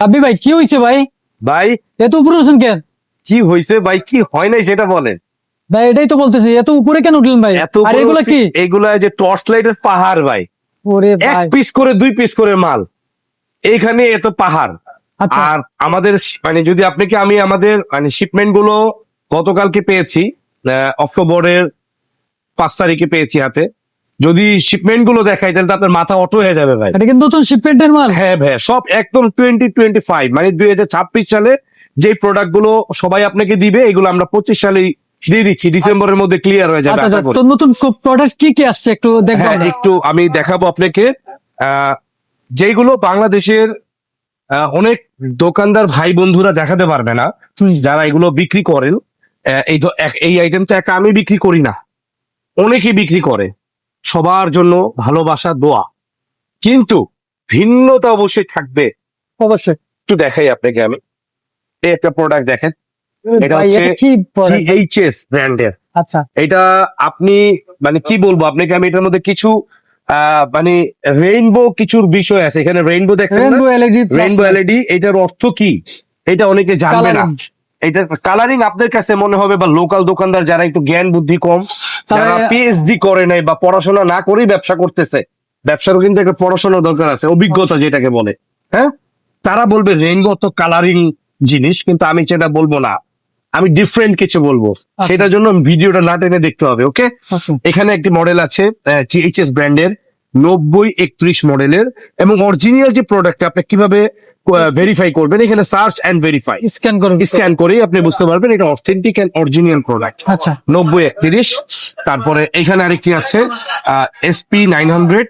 আবি ভাই কি হয়েছে ভাই? ভাই? এত উপরে উঠছেন কেন? কি হয়েছে ভাই? কি হয় নাই সেটা বলেন। ভাই এটাই তো বলতেছি এত উপরে কেন উঠলেন ভাই? এত আর এগুলা কি? এগুলা যে টর্চ লাইটের পাহাড় ভাই। ওরে এক ভাই। পিস করে দুই পিস করে মাল। এইখানে এত পাহাড়। আচ্ছা। আর আমাদের মানে যদি আপনাকে আমি আমাদের মানে শিপমেন্টগুলো গতকালকে পেয়েছি আহ, অক্টোবরের পাঁচ তারিখে পেয়েছি হাতে। যদি শিপমেন্টগুলো দেখাই তাহলে তো আপনার মাথা অটো হয়ে যাবে ভাই। এটা কিন্তু নতুন শিপমেন্টের মাল। হ্যাঁ ভাই সব একদম টোয়েন্টি টোয়েন্টি ফাইভ মানে দুই হাজার ছাব্বিশ সালে যে প্রোডাক্টগুলো সবাই আপনাকে দিবে এগুলো আমরা পঁচিশ সালে দিয়ে দিচ্ছি। ডিসেম্বরের মধ্যে ক্লিয়ার হয়ে যাবে আচ্ছা আচ্ছা। তো নতুন প্রোডাক্ট কি কি আসছে একটু দেখব হ্যাঁ একটু আমি দেখাবো আপনাকে। আহ, যেগুলো বাংলাদেশের অনেক দোকানদার ভাই বন্ধুরা দেখাতে পারবে না। যারা এগুলো বিক্রি করেন। আহ, এই তো এক- এই আইটেমটা একা আমি বিক্রি করি না। অনেকেই বিক্রি করে। সবার জন্য ভালোবাসা দোয়া। কিন্তু ভিন্নতা অবশ্যই থাকবে। অবশ্যই। একটু দেখাই আপনাকে আমি। এই একটা প্রোডাক্ট দেখেন। এটা হচ্ছে জিএইচএস ব্র্যান্ডের আচ্ছা। এটা আপনি মানে কি বলব আপনাকে আমি এটার মধ্যে কিছু আহ, মানে রেইনবো কিছুর বিষয় আছে। এখানে রেইনবো দেখেন রেনবো এলইডি রেইনবো এলইডি এটার অর্থ কি? এটা অনেকে জানবে না। এটা কালারিং আপনাদের কাছে মনে হবে বা লোকাল দোকানদার যারা একটু জ্ঞান বুদ্ধি কম যারা তারা- পিএইচডি করে নাই বা পড়াশোনা না করেই ব্যবসা করতেছে ব্যবসারও কিন্তু একটা পড়াশোনার দরকার আছে অভিজ্ঞতা যেটাকে বলে হ্যাঁ? তারা বলবে রেইনবো তো কালারিং জিনিস কিন্তু আমি সেটা বলব না আমি ডিফারেন্ট কিছু বলব। সেটার জন্য ভিডিওটা না টেনে দেখতে হবে ওকে আচ্ছা। এখানে একটি মডেল আছে জিএইচএস ব্র্যান্ডের নব্বই একত্রিশ মডেলের এবং অরিজিনাল যে প্রোডাক্ট আপনি কীভাবে ভেরিফাই করবেন। এখানে সার্চ এন্ড ভেরিফাই স্ক্যান করুন। স্ক্যান করেই আপনি বুঝতে পারবেন এটা অথেন্টিক অ্যান্ড অরিজিনাল প্রোডাক্ট আচ্ছা। নব্বই একত্রিশ। তারপরে এখানে আরেকটি আছে এসপি নাইন হান্ড্রেড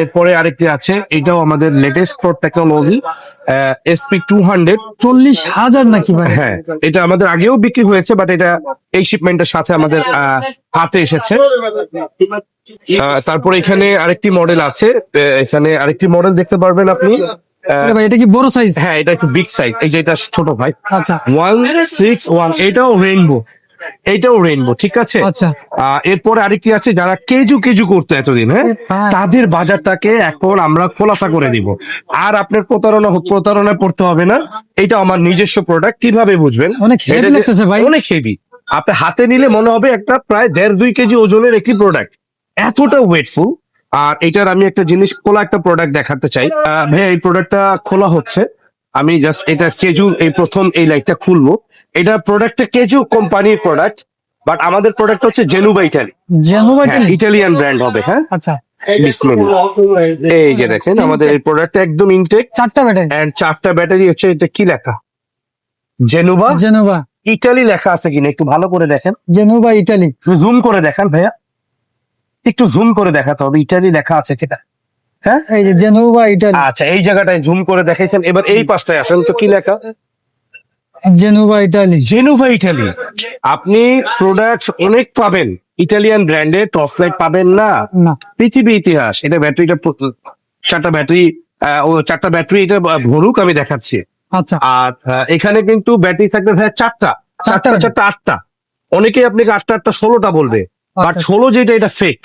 এরপরে আরেকটি আছে এটাও আমাদের latest technology SP two hundred চল্লিশ হাজার নাকি ভাই? হ্যাঁ এটা আমাদের আগেও বিক্রি হয়েছে বাট এটা এই শিপমেন্টের সাথে আমাদের হাতে এসেছে। তারপরে এখানে আরেকটি মডেল আছে এখানে আরেকটি মডেল দেখতে পারবেন আপনি। ভাই এটা কি বড় সাইজ হ্যাঁ এটা একটু বিগ সাইজ এই যে এটা ছোট ভাই। আচ্ছা। ওয়ান সিক্স ওয়ান এটাও রেইনবো এটাও রেইনবো ঠিক আছে? আচ্ছা। এরপরে আরেকটি আছে যারা কেজু কেজু করতো এতদিন হ্যাঁ? তাদের বাজারটাকে এখন আমরা খোলাসা করে দিব। আর আপনার প্রতারণা প্রতারণায় পড়তে হবে না। এটা আমার নিজস্ব প্রোডাক্ট কীভাবে বুঝবেন? অনেক heavy লাগতেছে ভাই। অনেক হেভি আপনি হাতে নিলে মনে হবে একটা প্রায় দেড় দুই কেজি ওজনের একটি প্রোডাক্ট এতটা ওয়েটফুল আর এটার আমি একটা জিনিস খোলা একটা প্রোডাক্ট দেখাতে চাই। আহ, ভাইয়া এই প্রোডাক্টটা খোলা হচ্ছে। আমি জাস্ট এটা কেজু এই প্রথম এই লাইটটা খুলবো। এটা প্রোডাক্টটা কেজু কোম্পানির প্রোডাক্ট বাট আমাদের প্রোডাক্ট হচ্ছে জেনুবা ইটালি জেনো ভাই হ্যাঁ ইটালিয়ান ব্র্যান্ড হবে হ্যাঁ? আচ্ছা। এই যে দেখেন আমাদের এই প্রোডাক্টটা একদম ইনটেক চারটা ব্যাটারি এন্ড চারটা ব্যাটারি হচ্ছে এটা কি লেখা? জেনুবা জেনোভা ইটালি লেখা আছে কিনা? একটু ভালো করে দেখেন। জেনোভা ইটালি জুম করে দেখান ভাইয়া। একটু জুম করে দেখাতে হবে ইটালি লেখা আছে কিনা? হ্যাঁ? এই যে জেনোভা ইটালি আচ্ছা এই জায়গাটায় জুম করে দেখাইছেন এবার এই পাশটায় আসেন তো কি লেখা? জেনোভা ইটালি জেনুভা ইটালি আপনি প্রোডাক্ট অনেক পাবেন ইটালিয়ান ব্র্যান্ডের টপ লাইট পাবেন না। না। পৃথিবী ইতিহাস এটা ব্যাটারিটা চারটা ব্যাটারি ও চারটা ব্যাটারি এটা ভরুক আমি দেখাচ্ছি। আচ্ছা। আর এখানে কিন্তু ব্যাটারি থাকবে চারটা চারটা চারটা আটটা। অনেকেই আপনাকে আটটা আটটা ষোলোটা বলবে। বাট আচ্ছা। ষোলো যেটা এটা ফেক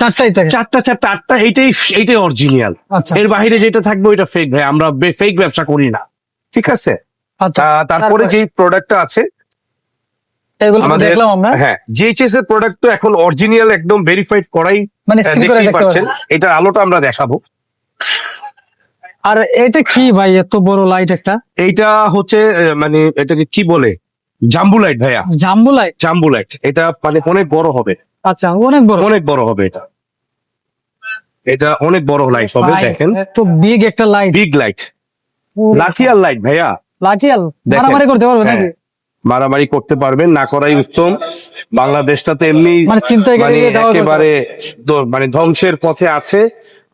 চারটাই থাকে। চারটা চারটা আটটা এইটাই এইটাই অরিজিনাল আচ্ছা। এর বাইরে যেটা থাকবে ওইটা ফেক ভাই। আমরা ফেক ব্যবসা করি না। ঠিক আছে? আচ্ছা তারপরে? যে প্রোডাক্টটা আছে হ্যাঁ জিএইচএস এর প্রোডাক্ট তো এখন অরিজিনাল একদম ভেরিফাইড করাই মানে দেখতেই পাচ্ছেন। এটার আলোটা আমরা দেখাবো। আর এটা কি ভাই এত বড় লাইট একটা? এইটা হচ্ছে মানে এটাকে কি বলে? জাম্বু লাইট ভাইয়া। জাম্বু লাইট জাম্বু লাইট এটা মানে অনেক বড় হবে। আচ্ছা অনেক বড়। অনেক বড় হবে এটা। এটা অনেক বড় লাইট হবে দেখেন। তো বিগ একটা লাইট বিগ লাইট লাঠিয়াল লাইট ভাইয়া। লাঠিয়াল মারামারি করতে পারবে নাকি? হ্যাঁ, মারামারি করতে পারবেন না করাই উত্তম। বাংলাদেশটা তো এমনি মানে চিন্তায় মানে একেবারে মানে ধ্বংসের পথে আছে।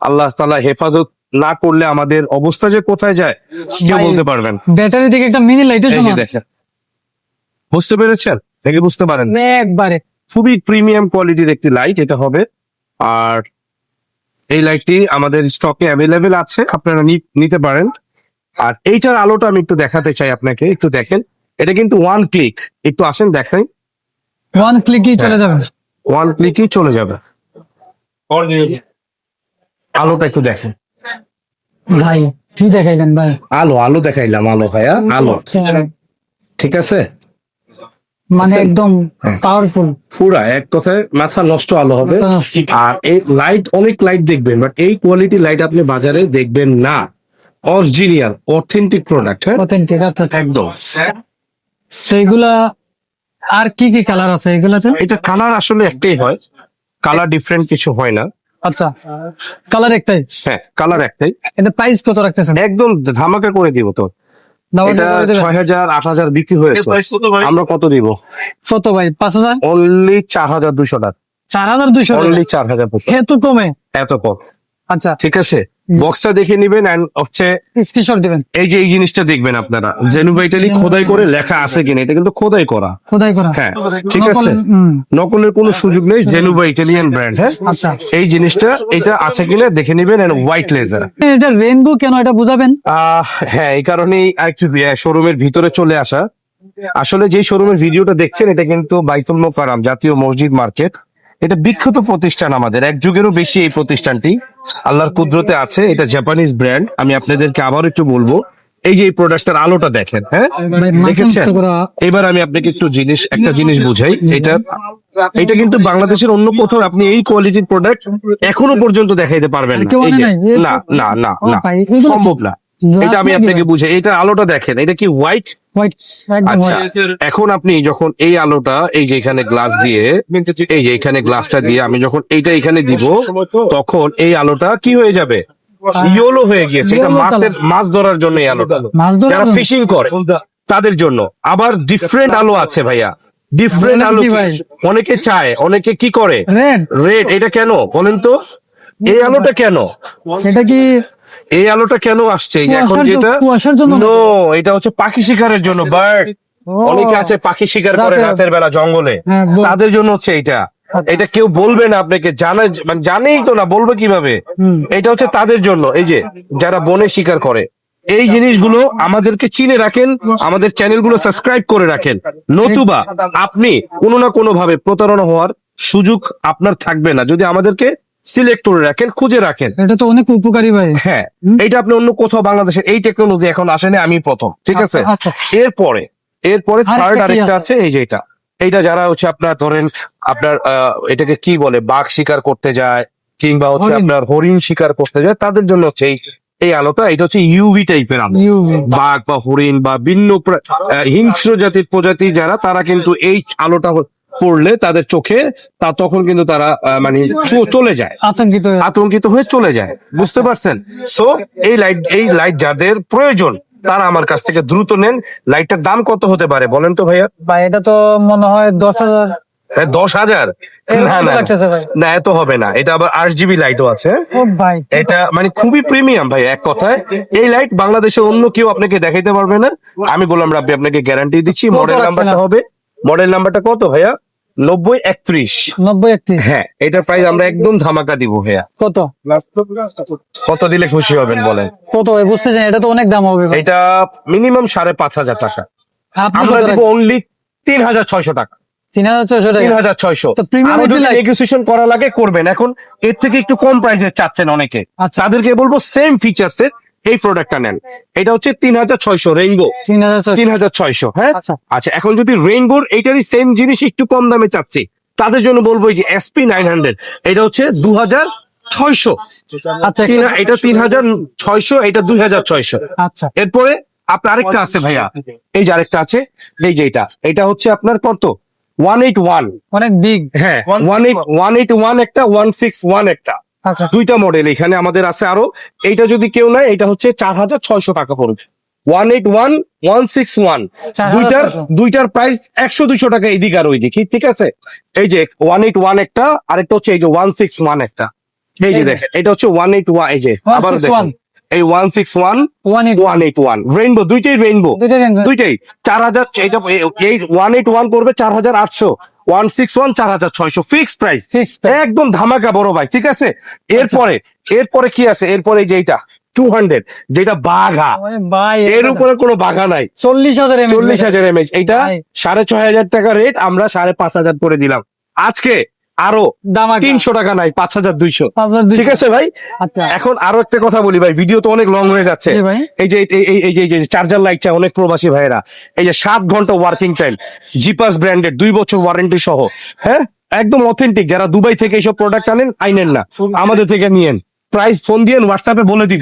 আল্লাহ তালা হেফাজত না করলে আমাদের অবস্থা যে কোথায় যায় কেউ বলতে পারবেন ব্যাটারি থেকে একটা মিনি সমান দেখেন। বুঝতে পেরেছেন? দেখে বুঝতে পারেন একবারে। খুবই প্রিমিয়াম কোয়ালিটির একটি লাইট এটা হবে। আর এই লাইটটি আমাদের স্টকে অ্যাভেলেবেল আছে আপনারা নি- নিতে পারেন। আর এইটার আলোটা আমি একটু দেখাতে চাই আপনাকে একটু দেখেন। এটা কিন্তু ওয়ান ক্লিক একটু আসেন দেখাই। ওয়ান ক্লিকই চলে হ্যাঁ। যাবে। ওয়ান ক্লিকই চলে যাবে। আলোটা একটু দেখেন। ভাই কি দেখাইলেন ভাই? আলো আলো দেখাইলাম আলো ভাইয়া আলো। ঠিক আছে? মানে একদম হ্যাঁ। পাওয়ারফুল পুরা এক কথায় মাথা নষ্ট আলো হবে। আর এই লাইট অনেক লাইট দেখবেন বাট এই কোয়ালিটি লাইট আপনি বাজারে দেখবেন না। অরিজিনাল অথেন্টিক প্রোডাক্ট হ্যাঁ? অথেন্টিক আচ্ছা আচ্ছা। একদম। তো এগুলা আর কি কি কালার আছে এগুলাতে? এটা কালার আসলে একটাই হয়। কালার ডিফারেন্ট কিছু হয় না। আচ্ছা কালার একটাই? হ্যাঁ কালার একটাই। এটা প্রাইস কত রাখতেছেন? একদম ধামাকা করে দিব তো। ছয় হাজার আট হাজার বিক্রি হয়েছে। আমরা কত দিব? কত ভাই? পাঁচ হাজার? অনলি চার হাজার দুশো টাকা। চার হাজার অনলি চার হাজার এত কমে? এত কম। আচ্ছা। ঠিক আছে? বক্সটা দেখে নিবেন এন্ড হচ্ছে স্ক্রিনশট দিবেন। এই যে এই জিনিসটা দেখবেন আপনারা। জেনুভাইটালি খোদাই করে লেখা আছে কিনা এটা কিন্তু খোদাই করা। খোদাই করা। হ্যাঁ ঠিক আছে? নকলের কোনো সুযোগ নেই জেনুভা ইটালিয়ান ব্র্যান্ড হ্যাঁ? আচ্ছা। এই জিনিসটা এটা আছে কিনা দেখে নিবেন এন্ড হোয়াইট লেজার এটা রেনবো কেন এটা বুঝাবেন? আহ হ্যাঁ এই কারণেই একটু শোরুমের ভিতরে চলে আসা। আসলে যে শোরুমের ভিডিওটা দেখছেন এটা কিন্তু বাইতুল মোকারাম জাতীয় মসজিদ মার্কেট। এটা বিখ্যাত প্রতিষ্ঠান আমাদের। এক যুগেরও বেশি এই প্রতিষ্ঠানটি আল্লাহর কুদরতে আছে। এটা জাপানিজ ব্র্যান্ড আমি আপনাদেরকে আবার একটু বলব এই যে এই প্রোডাক্টটার আলোটা দেখেন হ্যাঁ? দেখেছেন? এবার আমি আপনাকে একটু জিনিস একটা জিনিস বুঝাই। এটা এটা কিন্তু বাংলাদেশের অন্য কোথাও আপনি এই কোয়ালিটির প্রোডাক্ট এখনও পর্যন্ত দেখাইতে পারবেন না। না না না? সম্ভব না। এটা আমি আপনাকে বুঝে বুঝাই এটা আলোটা দেখেন এটা কি হোয়াইট হোয়াইট আচ্ছা এখন আপনি যখন এই আলোটা এই যে এখানে গ্লাস দিয়ে এই যে এখানে গ্লাসটা দিয়ে আমি যখন এইটা এখানে দিব তখন এই আলোটা কি হয়ে যাবে? ইয়েলো হয়ে গিয়েছে। এটা মাছের মাছ ধরার জন্য এই আলোটা। যারা ফিশিং করে তাদের জন্য। আবার ডিফারেন্ট আলো আছে ভাইয়া। ডিফারেন্ট আলো? অনেকে চায় অনেকে কি করে? রেড রেড এটা কেন? বলেন তো। এই আলোটা কেন? এটা কি এই আলোটা কেন আসছে? এখন যেটা কুয়াশার জন্য নো এটা হচ্ছে পাখি শিকারের জন্য বার্ড। অনেকে আছে পাখি শিকার করে রাতের বেলা জঙ্গলে। হ্যাঁ, তাদের জন্য হচ্ছে এটা আচ্ছা। এটা কেউ বলবে না আপনাকে জানা মানে জানেই তো না বলবে কীভাবে? এটা হচ্ছে তাদের জন্য এই যে যারা বনে শিকার করে। এই জিনিসগুলো আমাদেরকে চিনে রাখেন আমাদের চ্যানেলগুলো সাবস্ক্রাইব করে রাখেন। নতুবা আপনি কোনো না কোনো ভাবে প্রতারণা হওয়ার সুযোগ আপনার থাকবে না। যদি আমাদেরকে সিলেক্ট করে রাখেন খুঁজে রাখেন। এটা তো অনেক উপকারী ভাই। হ্যাঁ এইটা আপনি অন্য কোথাও বাংলাদেশের এই টেকনোলজি এখন আসেনি আমি প্রথম ঠিক আছে? আচ্ছা, আচ্ছা। এরপরে এরপরে থার্ড আরেকটা আছে? এই যে এটা। এইটা যারা হচ্ছে আপনার ধরেন আপনার এটাকে কি বলে বাঘ শিকার করতে যায় কিংবা হচ্ছে আপনার হরিণ শিকার করতে যায় তাদের জন্য হচ্ছে এই এই আলোটা এটা হচ্ছে ইউভি টাইপের আলো। বাঘ বা হরিণ বা ভিন্ন হিংস্র জাতির প্রজাতি যারা তারা কিন্তু এই আলোটা পড়লে তাদের চোখে তা তখন কিন্তু তারা আহ, মানে চলে যায়। আতঙ্কিত হয়ে- আতঙ্কিত হয়ে চলে যায়। বুঝতে পারছেন? সো এই লাইট এই লাইট যাদের প্রয়োজন তারা আমার কাছ থেকে দ্রুত নেন। লাইটটার দাম কত হতে পারে? বলেন তো ভাইয়া। ভাই এটা তো মনে হয় দশ হাজার। হ্যাঁ, দশ হাজার? না না না। এত হবে না। এটা আবার আট জিবি লাইটও আছে এটা মানে খুবই প্রিমিয়াম ভাই এক কথায়। এই লাইট বাংলাদেশে অন্য কেউ আপনাকে দেখাইতে পারবে না। আমি বললাম রাব্বি আপনাকে গ্যারান্টি দিচ্ছি। মডেল নাম্বারটা হবে। মডেল নাম্বারটা কত ভাইয়া? নব্বই একত্রিশ। নব্বই একত্রিশ। হ্যাঁ এটার প্রাইস আমরা একদম ধামাকা দিব ভাইয়া। কত? কত দিলে খুশি হবেন বলেন? কত বুঝতেছেন এটা তো অনেক দাম হবে এটা মিনিমাম সাড়ে পাঁচ হাজার টাকা। আমরা দিব অনলি তিন হাজার ছয়শো টাকা। তিন হাজার ছয়শো তিন হাজার ছয়শো। নেগোসিয়েশন করা লাগে করবেন। এখন এর থেকে একটু কম প্রাইসে চাচ্ছেন অনেকে। আচ্ছা। তাদেরকে বলব সেম ফিচার্স এর এই প্রোডাক্টটা নেন। এটা হচ্ছে তিন হাজার ছয়শো রেইনবো তিন হাজার ছয়শো। হ্যাঁ? আচ্ছা। আচ্ছা এখন যদি রেইনবোর এইটারই সেম জিনিস একটু কম দামে চাচ্ছি তাদের জন্য বলব এই যে এসপি নাইন হান্ড্রেড এটা হচ্ছে দু হাজার ছয়শো। আচ্ছা এটা তিন হাজার ছয়শো এটা দুই হাজার ছয়শো। আচ্ছা। এরপরে আপনার আরেকটা আছে ভাইয়া। এই যে আরেকটা আছে এই যে এটা। এটা হচ্ছে আপনার কত? ওয়ান এইট ওয়ান অনেক বিগ হ্যাঁ one eight one eight one একটা ওয়ান সিক্স ওয়ান একটা। দুইটা মডেল এখানে আমাদের আছে আরও। এইটা যদি কেউ নেয় এটা হচ্ছে চার হাজার ছয়শো টাকা পড়বে। One eight one one six one. দুইটার দুইটার প্রাইস একশো দুইশো টাকা এদিক আর ওইদিক। ঠিক আছে? এই যে ওয়ান এইট ওয়ান একটা আরেকটা হচ্ছে এই যে ওয়ান সিক্স ওয়ান একটা। এই যে দেখেন এটা হচ্ছে ওয়ান এইট ওয়ান এই যে। আবার 161 দেখুন এই one six one one eight one eight one rainbow দুইটাই রেইনবো। দুইটাই চার হাজার এই ওয়ান এইট ওয়ান পড়বে চার হাজার আটশো। ওয়ান সিক্স ওয়ান চার হাজার ছয়শো। ফিক্সড প্রাইস একদম ধামাকা বড় ভাই ঠিক আছে? এরপরে এরপরে কি আছে? এরপরে এই যে এইটা টু হান্ড্রেড যেটা বাঘা। এর উপরে কোনো বাঘা নাই। চল্লিশ হাজার চল্লিশ হাজার এমএচ এইটা সাড়ে ছয় হাজার টাকা রেট আমরা সাড়ে পাঁচ হাজার করে দিলাম। আজকে আরও দাম তিনশো টাকা নাই পাঁচ হাজার দুইশো। ঠিক আছে ভাই? আচ্ছা। এখন আরও একটা কথা বলি ভাই ভিডিও তো অনেক লং হয়ে যাচ্ছে। এই যে এই- যে এই যে চার্জার লাইট চাই অনেক প্রবাসী ভাইয়েরা। এই যে সাত ঘণ্টা ওয়ার্কিং টাইম জিপাস ব্র্যান্ডেড দুই বছর ওয়ারেন্টি সহ। হ্যাঁ? একদম অথেন্টিক যারা দুবাই থেকে এইসব প্রোডাক্ট আনেন আইনেন না। আমাদের থেকে নিয়েন। প্রাইস ফোন দিয়ে হোয়াটসঅ্যাপে বলে দিব।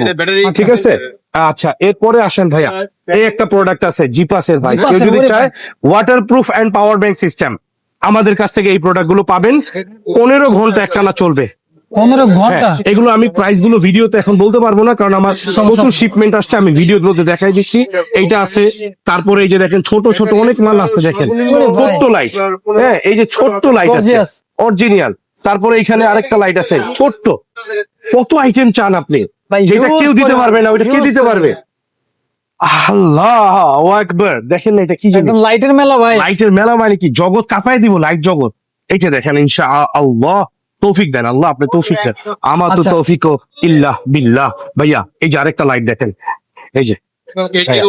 ঠিক আছে? আচ্ছা এরপরে আসেন ভাইয়া। এই একটা প্রোডাক্ট আছে জিপাসের ভাই। কেউ যদি চায় waterproof and power bank system আমাদের কাছ থেকে এই প্রোডাক্টগুলো পাবেন। পনেরো ঘণ্টা একটানা চলবে। পনেরো ঘণ্টা? হ্যাঁ, এগুলো আমি প্রাইসগুলো ভিডিওতে এখন বলতে পারব না কারণ আমার প্রচুর শিপমেন্ট আসছে আমি ভিডিওর মধ্যে দেখাই দিচ্ছি। এইটা আছে তারপরে এই যে দেখেন ছোট ছোট অনেক মাল আছে দেখেন। ছোট্ট লাইট হ্যাঁ এই যে ছোট্ট লাইট আছে. অরিজিনাল তারপরে এখানে আরেকটা লাইট আছে ছোট্ট। কত আইটেম চান আপনি? যেটা কেউ দিতে পারবে না ওইটা কে দিতে পারবে? আল্লাহ আকবর। দেখেন না এটা কি একদম লাইটের মেলা ভাই। লাইটের মেলা মানে কি? জগৎ কাঁপায় দিব লাইট জগৎ। এইটা দেখেন ইনশা আল্লাহ তৌফিক দেন আল্লাহ আপনি তৌফিক দেন। আমার তো আচ্ছা। তৌফিক ইল্লাহ বিল্লাহ। ভাইয়া এই যে আরেকটা লাইট দেখেন। এই যে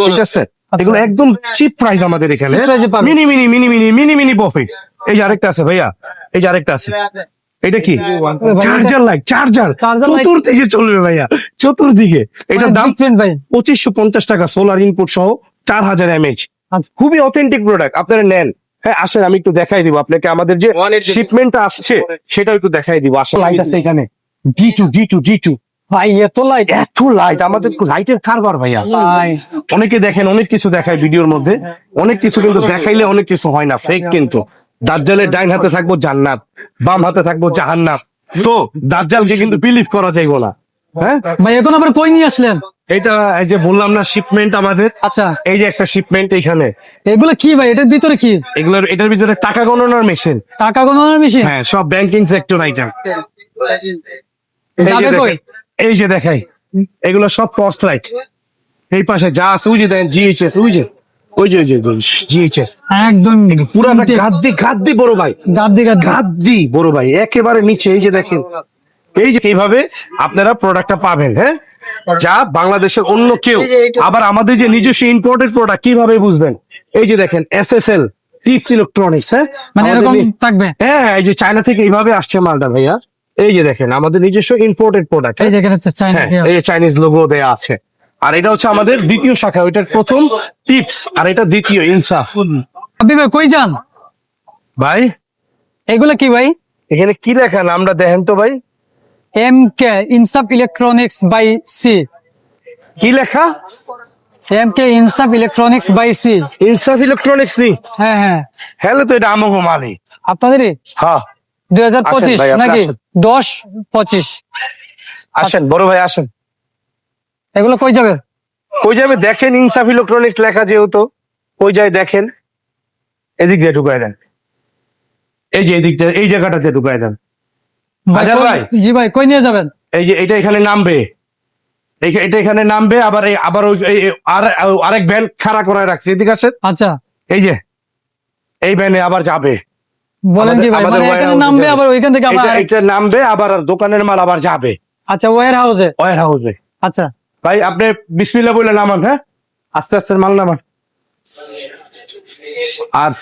ঠিক আছে? এগুলো একদম চিপ প্রাইস আমাদের এখানে। Mini mini mini mini mini mini profit এই যে আরেকটা আছে ভাইয়া। এই যে আরেকটা আছে। এটা কি? চার্জার লাইট চার্জার চতুর্দিকে চলবে ভাইয়া চতুর্দিকে। এটার দাম ভাই। পঁচিশশো পঞ্চাশ টাকা সোলার ইনপুট সহ চার হাজার এমএইচ আচ্ছা। খুবই অথেন্টিক প্রোডাক্ট আপনারা নেন। হ্যাঁ আসেন আমি একটু দেখাই দিব আপনাকে। আমাদের যে শিপমেন্ট আসছে সেটাও একটু দেখাই দিব আসলে লাইট আছে এখানে। D two D two D two ভাই এত লাইট এত লাইট আমাদের লাইটের কারবার ভাইয়া। অনেকে দেখেন অনেক কিছু দেখায় ভিডিওর মধ্যে। অনেক কিছু কিন্তু দেখাইলে অনেক কিছু হয় না ফেক কিন্তু। দাজ্জালের ডাইন হাতে থাকব জান্নাত বাম হাতে থাকব জাহান্নাত তো দাজ্জালকে কিন্তু বিলিভ করা যাইবো না। হ্যাঁ? ভাই এখন আবার কই নিয়ে আসলেন? এটা এই যে বললাম না শিপমেন্ট আমাদের। আচ্ছা। এই যে একটা শিপমেন্ট এখানে এগুলো কি ভাই? এটার ভিতরে কি? এগুলোর এটার ভিতরে টাকা গণনার মেশিন টাকা গণনার মেশিন হ্যাঁ সব ব্যাংকিং সেক্টর আইটেম এই যে দেখাই এগুলো সব কস্ট লাইট এই পাশে যা আছে ওই যে দেখেন জিএইচএস ওই যে। ওই যে জিএইচএস। একদম। পুরাটা গাদ্দি গাদ্দি বড় ভাই। গাদ্দি গাদ্দি। গাদ্দি বড় ভাই একেবারে নিচে এই যে দেখেন। এই যে এইভাবে আপনারা প্রোডাক্টটা পাবেন হ্যাঁ? যা বাংলাদেশের অন্য কেউ। আবার আমাদের যে নিজস্ব ইম্পোর্টেড প্রোডাক্ট কীভাবে বুঝবেন? এই যে দেখেন এসএসএল টিপস ইলেকট্রনিক্স হ্যাঁ? মানে এরকম থাকবে? হ্যাঁ এই যে চায়না থেকে এইভাবে আসছে মালটা ভাইয়া। এই যে দেখেন আমাদের নিজস্ব ইম্পোর্টেড প্রোডাক্ট এই হ্যাঁ? এই চাইনিজ লোগো দেয়া আছে। আর এটা হচ্ছে আমাদের দ্বিতীয় শাখা ওইটার প্রথম টিপস আর এটা দ্বিতীয় ইনসাফ। আবি ভাই কই যান? ভাই? এগুলো কি ভাই? এখানে কি লেখা? নামটা দেখেন তো ভাই। M K Insaf electronics by C কি লেখা? M K Insaf electronics by C Insaf electronics নি? হ্যাঁ হ্যাঁ। হ্যালো তো এটা আমাকে মালি আপনাদেরই? হ্যাঁ। দুই হাজার পঁচিশ আপনি নাকি। দশ পঁচিশ। আসেন বড় ভাই আসেন। এগুলো কই যাবে? কই যাবে? দেখেন ইনসাফ ইলেকট্রনিক্স লেখা যেহেতু ওই যায় দেখেন। এদিক দিয়ে ঢুকাই দেন। এই যে এদিক এই জায়গাটাতে ঢুকাই দেন। হাজার ভাই। জি ভাই কই নিয়ে যাবেন? এই যে এটা এখানে নামবে। এটা এখানে নামবে আবার এই আবার ওই আরেক ভ্যান খাড়া করায় রাখছে। এদিকে আসেন। আচ্ছা। এই যে এই ভ্যানে আবার যাবে। বলেন কি ভাই মানে এখানে নামবে আবার ওইখান থেকে আবার এটা নামবে আবার দোকানের মাল আবার যাবে। আচ্ছা ওয়ার হাউসে ওয়ার হাউসে আচ্ছা। ভাই আপনি বিসমিল্লা বলে নামান হ্যাঁ? আস্তে আস্তে মাল নামান। আর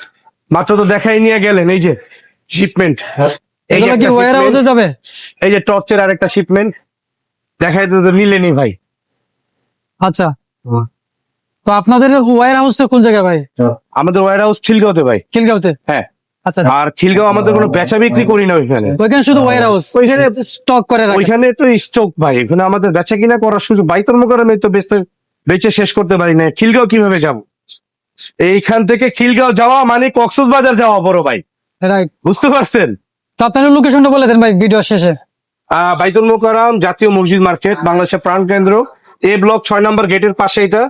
মাত্র তো দেখাই নিয়ে গেলেন এই যে শিপমেন্ট এই যে এগুলো কি একটা ওয়ার হাউসে যাবে? এই যে টর্চের আরেকটা শিপমেন্ট দেখাই তো তো নিলেনি ভাই। আচ্ছা। তো আপনাদের ওয়ার হাউসটা কোন জায়গায় ভাই? আমাদের ওয়ার হাউস খিলগাঁওতে ভাই। খিলগাঁওতে হ্যাঁ। আর খিলগাঁও আমাদের কোনো বেচা বিক্রি করি না ওইখানে। ওইখানে শুধু ওয়ার হাউস ওইখানে স্টক করে ওইখানে তো স্টক ভাই ওখানে আমাদের বেচা কিনা করার সুযোগ বাইতর্ম করে আমি তো বেচতে বেচে শেষ করতে পারি না। খিলগাঁও কীভাবে যাব? এইখান থেকে খিলগাঁও যাওয়া মানে কক্সবাজার যাওয়া বড় ভাই। রাইট বুঝতে পারছেন? তো আপনার লোকেশনটা বলে দেন ভাই ভিডিও শেষে। বাইতুল মোকাররম জাতীয় মসজিদ মার্কেট বাংলাদেশের প্রাণ কেন্দ্র। এ ব্লক ছয় নম্বর গেটের পাশে এটা।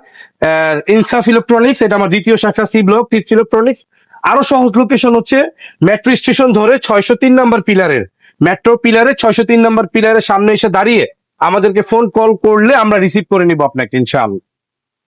ইনসাফ ইলেকট্রনিক্স এটা আমার দ্বিতীয় শাখা সি ব্লক টিপস ইলেকট্রনিক্স। আরও সহজ লোকেশন হচ্ছে মেট্রো স্টেশন ধরে ছয়শো তিন নম্বর পিলারের মেট্রো পিলারে ছয়শো তিন নম্বর পিলারের সামনে এসে দাঁড়িয়ে আমাদেরকে ফোন কল করলে আমরা রিসিভ করে নিব আপনাকে, ইনশাআল্লাহ।